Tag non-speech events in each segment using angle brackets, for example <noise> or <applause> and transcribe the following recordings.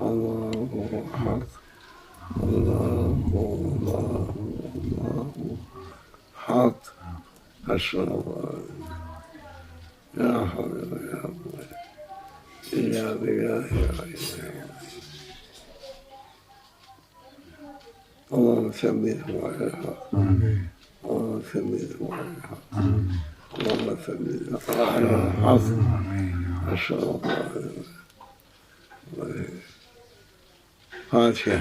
Allahu hak. Allahu Allahu Allahu hak. Hasbunallah. La havle ve la kuvvete illa billahi al-aliyyil اللهم ثبته على الحق اللهم ثبته على الحق اللهم ثبته على الحق أسأل الله فاتحة بسم الله بسم الله अच्छा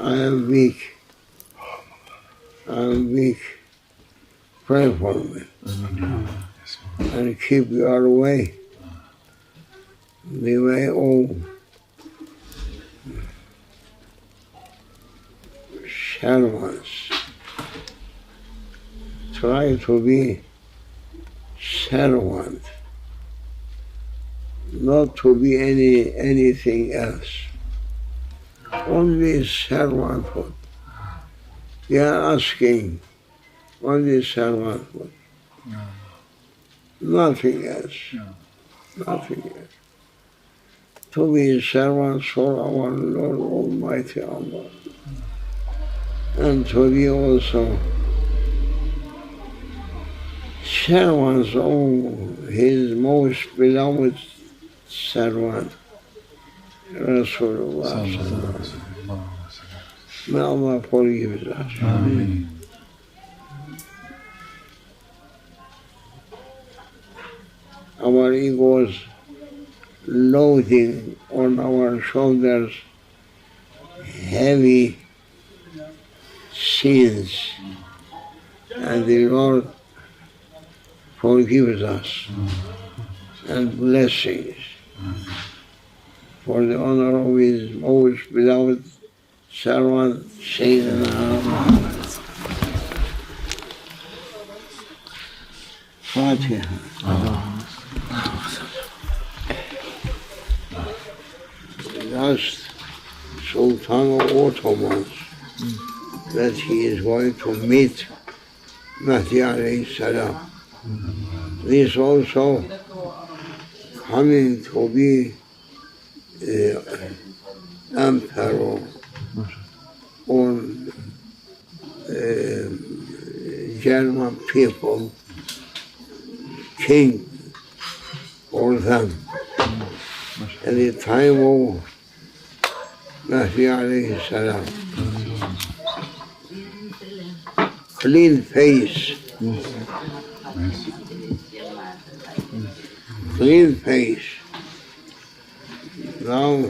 I am weak. I am weak. Pray for me. And keep your way. The way home. Servants. Try to be servant, not to be any anything else. Only servanthood. We are asking only servanthood. Nothing else. Nothing else. To be servants for our Lord Almighty Allah. And to be also servants of His most beloved servant, Rasulullah. May Allah forgive us. Amin. Our egos loading on our shoulders heavy sins. And the Lord forgives us and blessings for the honor of His most beloved servant, Sayyidina Muhammad. Fatiha. Last Sultan of Ottomans that he is going to meet Mahdi alayhi salam. This also coming to be uh, emperor on uh, German people, king for them. At the time of Mahdi alayhi salam. Clean face, clean face. Now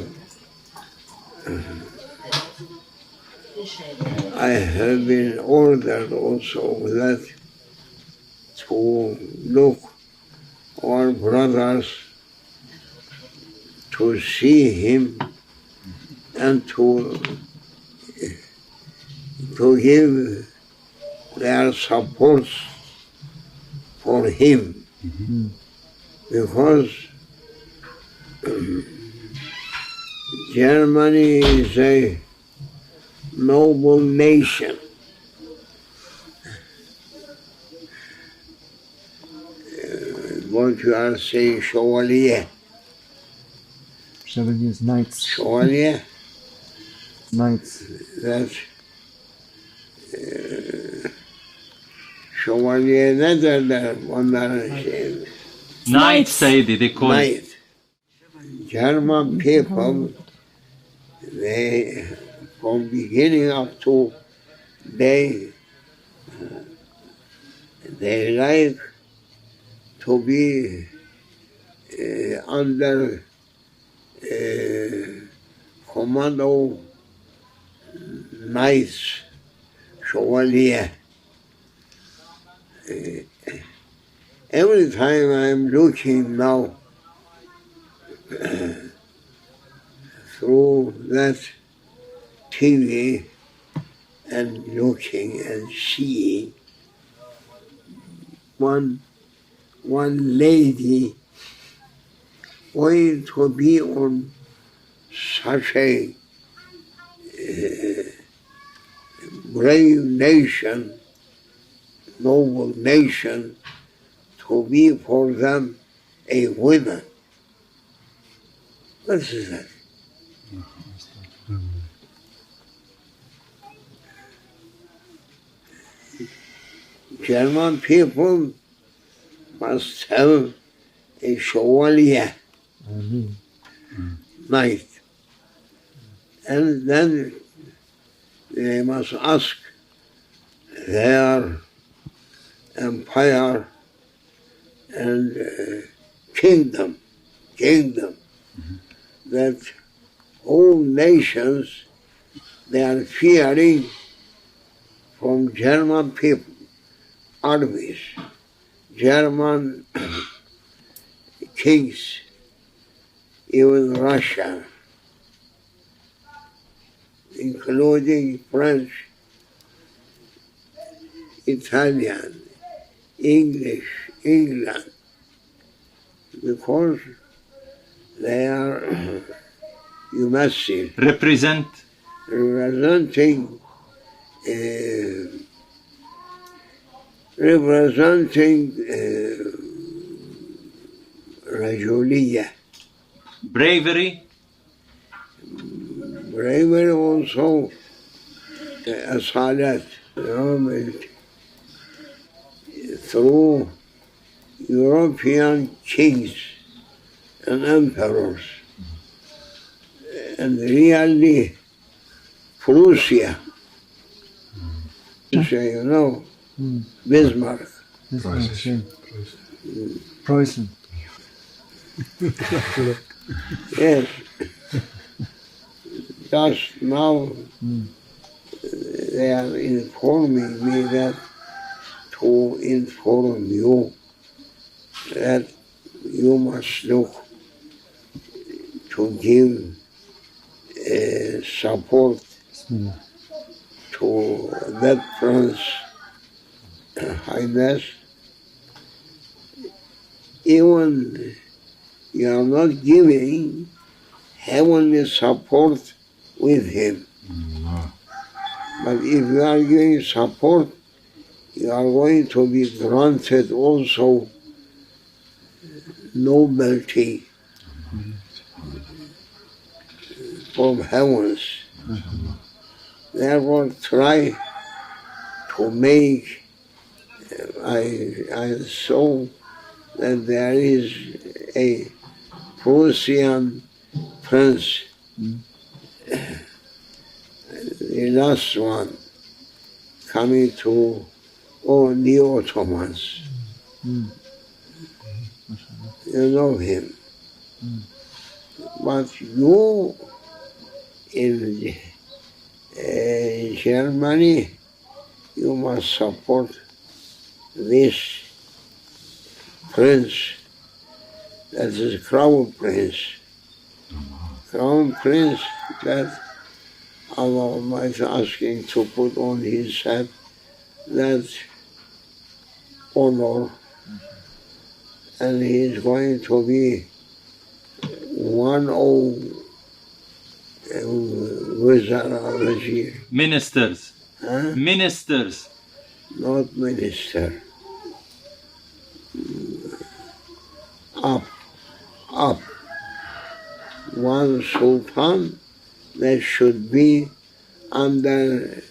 I have been ordered also that to look our brothers. To see him and to to give their support for him because <clears throat> Germany is a noble nation. Uh, What you are saying, Chevalier. Chevaliers, knights, Chevalier, knights. that uh, Şövalye ne derler onların şeyi? Night say they call it. Knight. German people, they, from beginning up to they, they like to be uh, under uh, command of knights, chevalier. Every time I'm looking now through that TV and looking and seeing one one lady going to be on such a uh, brave nation, noble nation, to be for them a winner. What is that? German people must have a chevalier Amin. knight. And then they must ask their empire and uh, kingdom, kingdom, that all nations they are fearing from German people, armies, German <coughs> kings, even Russia, including French, Italian, English, England, because they are, <clears throat> you must see, represent representing uh, representing uh, Rajulia. Bravery? Bravery also uh, Asalat. You know, through European kings and emperors and really Prussia Prussia, you know Hmm. Bismarck Preußen. Preußen. Yes. Just now Mm. they are informing me that to inform you that you must look to give uh, support to that Prince Highness. Even you are not giving heavenly support with him. Allah. But if you are giving support, you are going to be granted also nobility from heavens. Therefore, try to make. I I saw that there is a Prussian prince, the last one, coming to all the Ottomans. Mm. You know him. Mm. But you in uh, Germany, you must support this prince, that is crown prince. Crown prince that Allah Almighty asking to put on his head that and he is going to be one of uh, ministers, huh? ministers, not minister. Up, up. One sultan that should be under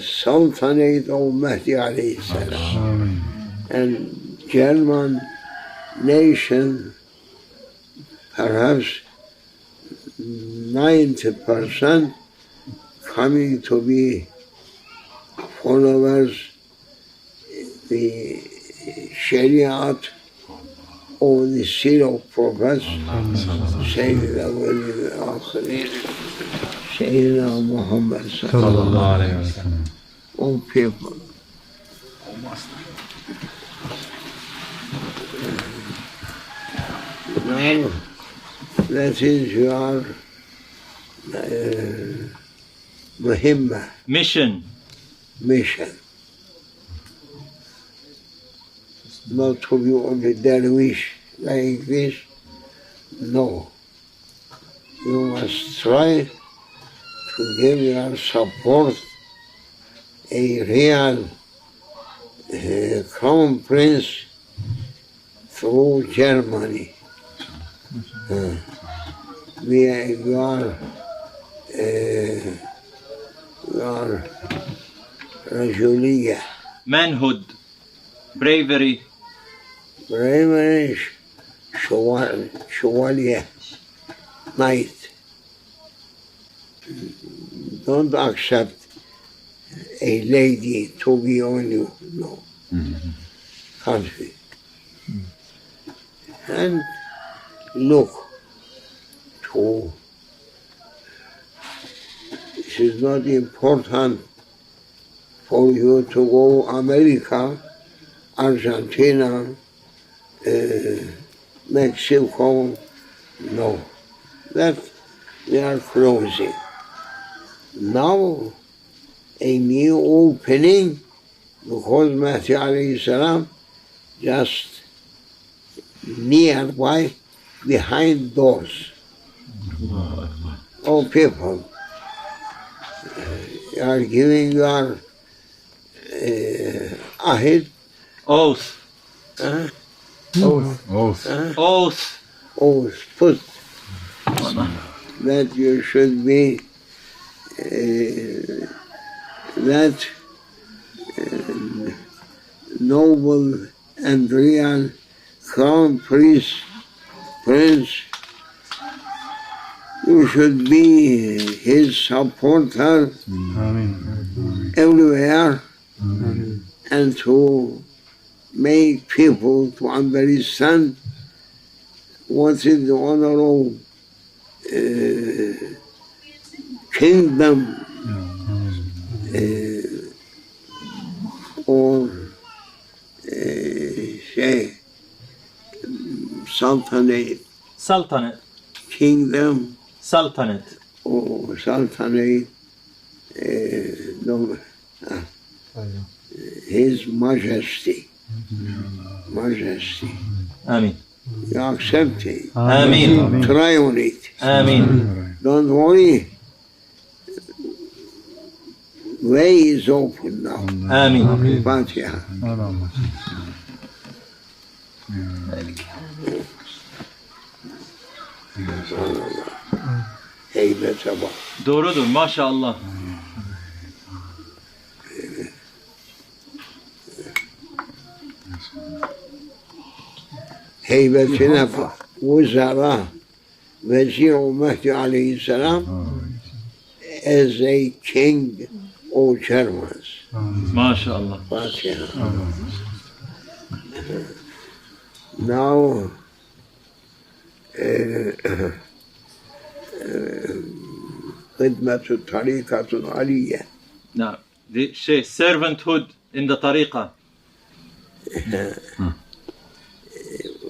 sultanate of Mahdi alayhi salam. and German nation, perhaps 90% coming to be followers the Shariat or the Seal of Prophets, Sayyidina Walid al-Akhirin, Sayyidina Muhammad sallallahu alayhi wa sallam, all people. now that is your uh. Mission. Mission. Not to be only dervish like this. No. You must try to give your support a real uh, crown prince through Germany. Uh, we, are- we are, uh, we are رجولية manhood, bravery, bravery شوال شوالية knight. Don't accept a lady to be on you. No. Can't be. And look to it is not important for you to go America, Argentina, uh, Mexico. No. That we are closing. Now a new opening because Matthew alayhi salam just nearby behind doors. Oh people, you are giving your uh, ahid, oath, huh? Oath. Oath. oath, oath, put that you should be uh, that uh, noble and real crown prince, prince, you should be his supporter Amen. everywhere and to make people to understand what is the honor of uh, kingdom uh, or uh, say sultanate, sultanate, kingdom. Sultanate, or sultanate, uh, no, His Majesty, Majesty. Amin, You accept it. Amin, Try on it. Amin, Don't worry. Way is open now. Amin. Fatiha. Heybete bak. Doğrudur maşallah. Heybetine bak. Vuzara, Vezir Mehdi Aleyhisselam as a king of Germans. Maşallah. Fatiha. Now, uh, خدمة طريقة عالية Now, the şey, servanthood in the tariqa.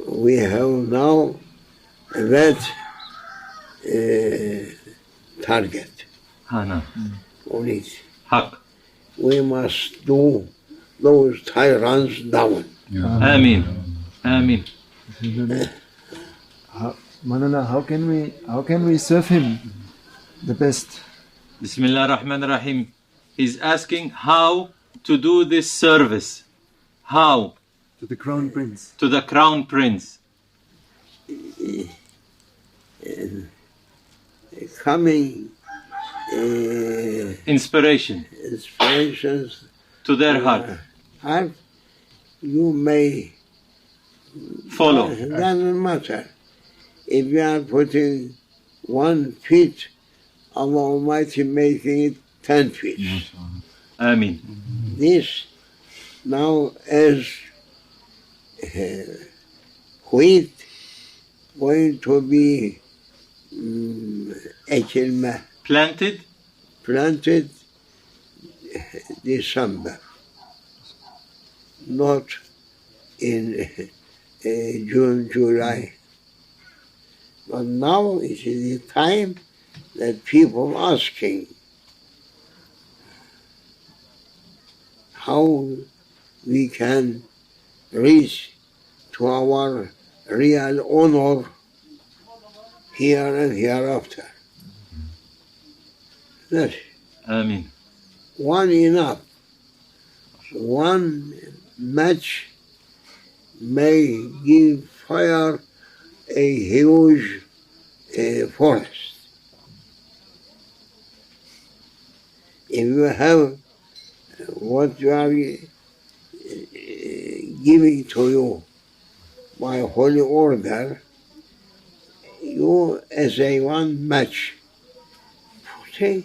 we have now that uh, target Hana. on it. Hak. We must do those tyrants down. Amin. Amin. <laughs> How, Manana, how can we how can we serve him the best? Bismillah ar-Rahman ar-Rahim. He's asking how to do this service. How To the crown prince. to the crown prince. Coming uh, Inspiration inspirations to their heart. heart, you may Follow. Doesn't matter. If you are putting one feet, Allah Almighty making it ten feet. Amin. This now is uh, wheat going to be um, ekilme, Planted planted December, not in uh, June, July. But now it is the time that people asking how we can reach to our real honor here and hereafter. That's Amin. one enough. one match may give fire a huge uh, forest. If you have what you are uh, giving to you by holy order, you as a one match. Say,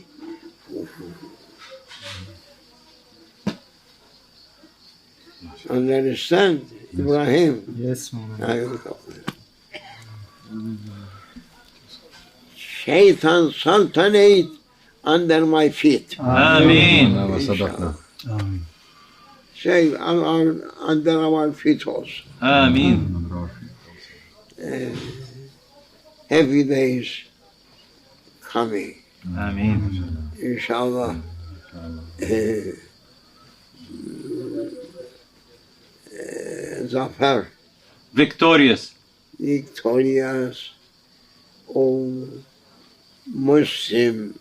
understand, Ibrahim? Yes. Shaitan sultanate under my feet. Amin. Amin. Un- under our feet also. Amin. Uh, happy days coming, Amin. inshallah. Uh, uh, Zafer, Victorious. victorious, all Muslim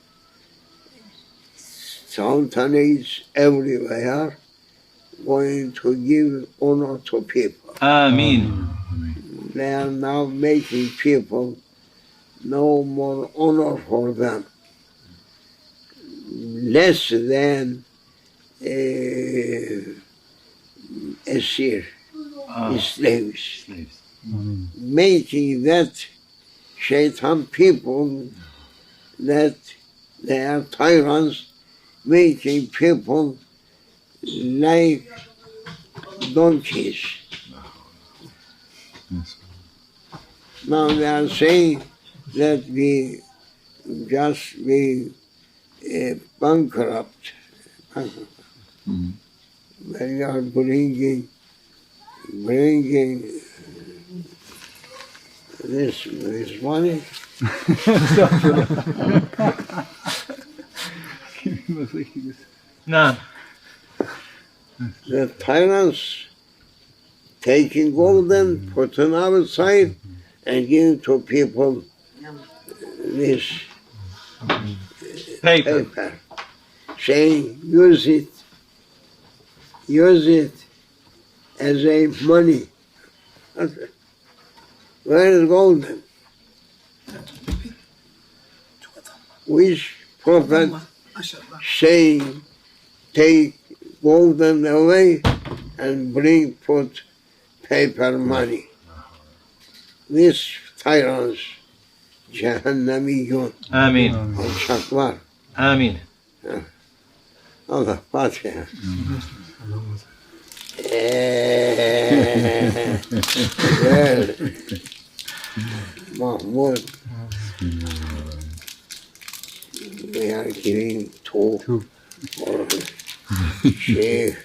sultanates everywhere going to give honor to people. Amin. They are now making people no more honor for them, less than uh, Asir, Ah, slaves, slaves. Amin. making that shaitan people that they are tyrants, making people like donkeys. Yes. Now they are saying that we just be uh, bankrupt. Mhm. They are bringing, bringing this, this money. Nah. The tyrants taking golden, putting outside, and giving to people this Paper. paper, saying use it, use it as a money. Where is golden? Which prophet saying take golden away and bring put paper money? These tyrants, cehennemiyon, Amin. alçaklar. Amin. Allah Fatiha. Eee, Gel. We are giving Two. for Sheikh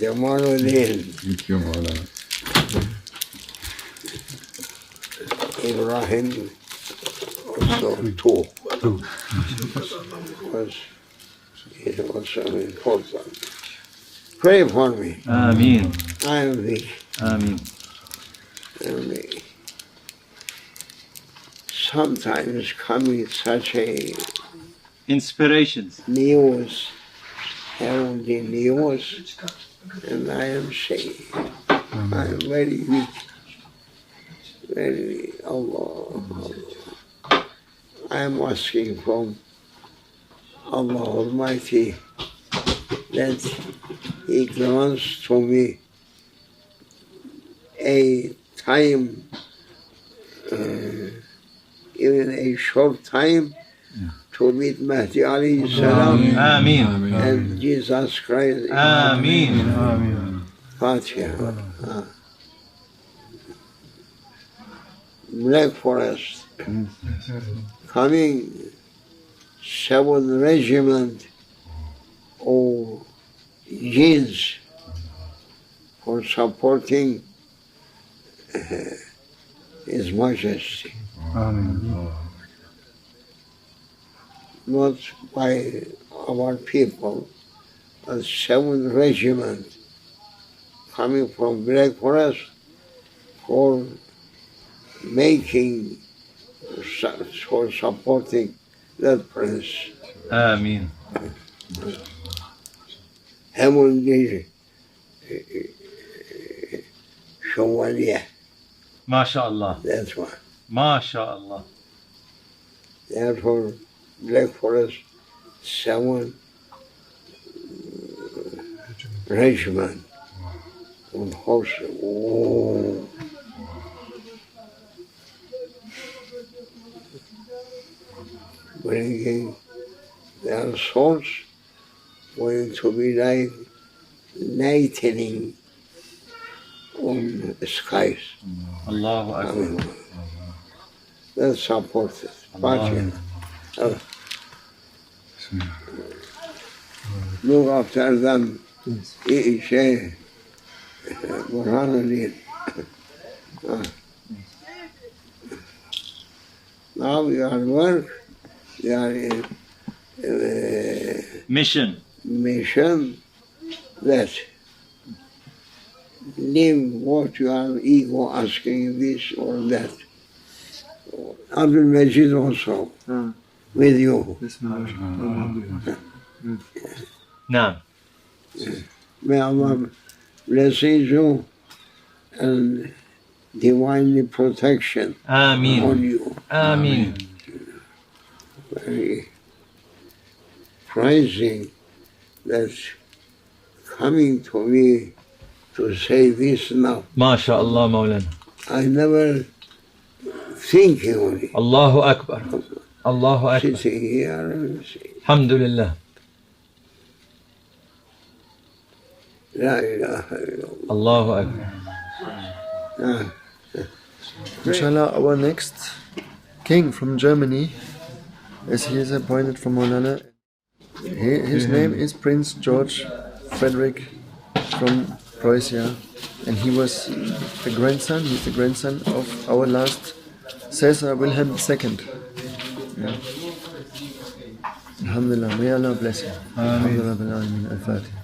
Jamaluddin Thank. Ibrahim also. Two. Because it was so important. Pray for me. Amin. I am weak. Amin. And sometimes coming such a Inspirations. news, healthy news, and I am saying, I am very weak. Very, Allah, Allah. I am asking from Allah Almighty that He grants to me a time, uh, even a short time, to meet Mahdi alayhi salam Amin. and Jesus Christ. Amin. Amin. Fatiha. Ah. Black Forest. Coming seven regiment of jinns for supporting uh, His Majesty. Amin. not by our people, but seven regiment coming from Black Forest for making, for supporting that prince. Amin. heavenly uh, Chevalier. MashaAllah. That's why. MashaAllah. Therefore, Black Forest, seven regiment on horse. Oh. Bringing their swords going to be like lightning on the skies. Allahu Akbar. mean, that's supported. Allah. But, look after them. Yes. Şey Burhan'ı değil. Now your work, your uh, Mission. Mission that leave what you are ego asking this or that. Abdul Majid also Ah, with you. Bismillah. Alhamdulillah. Naam. May Allah bless you and divinely protection on Ameen. you. Ameen. Very prizing that coming to me to say this now. MashaAllah Maulana. I never thinking on it. Allahu Akbar. Allahu Akbar. Sitting here and say, Alhamdulillah. La ilaha illallah. Allahu Akbar. Ah, Inshallah, our next king from Germany, as he is appointed from Maulana, he, his name is Prince George Frederick from Prussia, and he was the grandson, he's the grandson of our last Caesar Wilhelm II. Yeah. Alhamdulillah, may Allah bless him. Alhamdulillah. Al-Fatiha.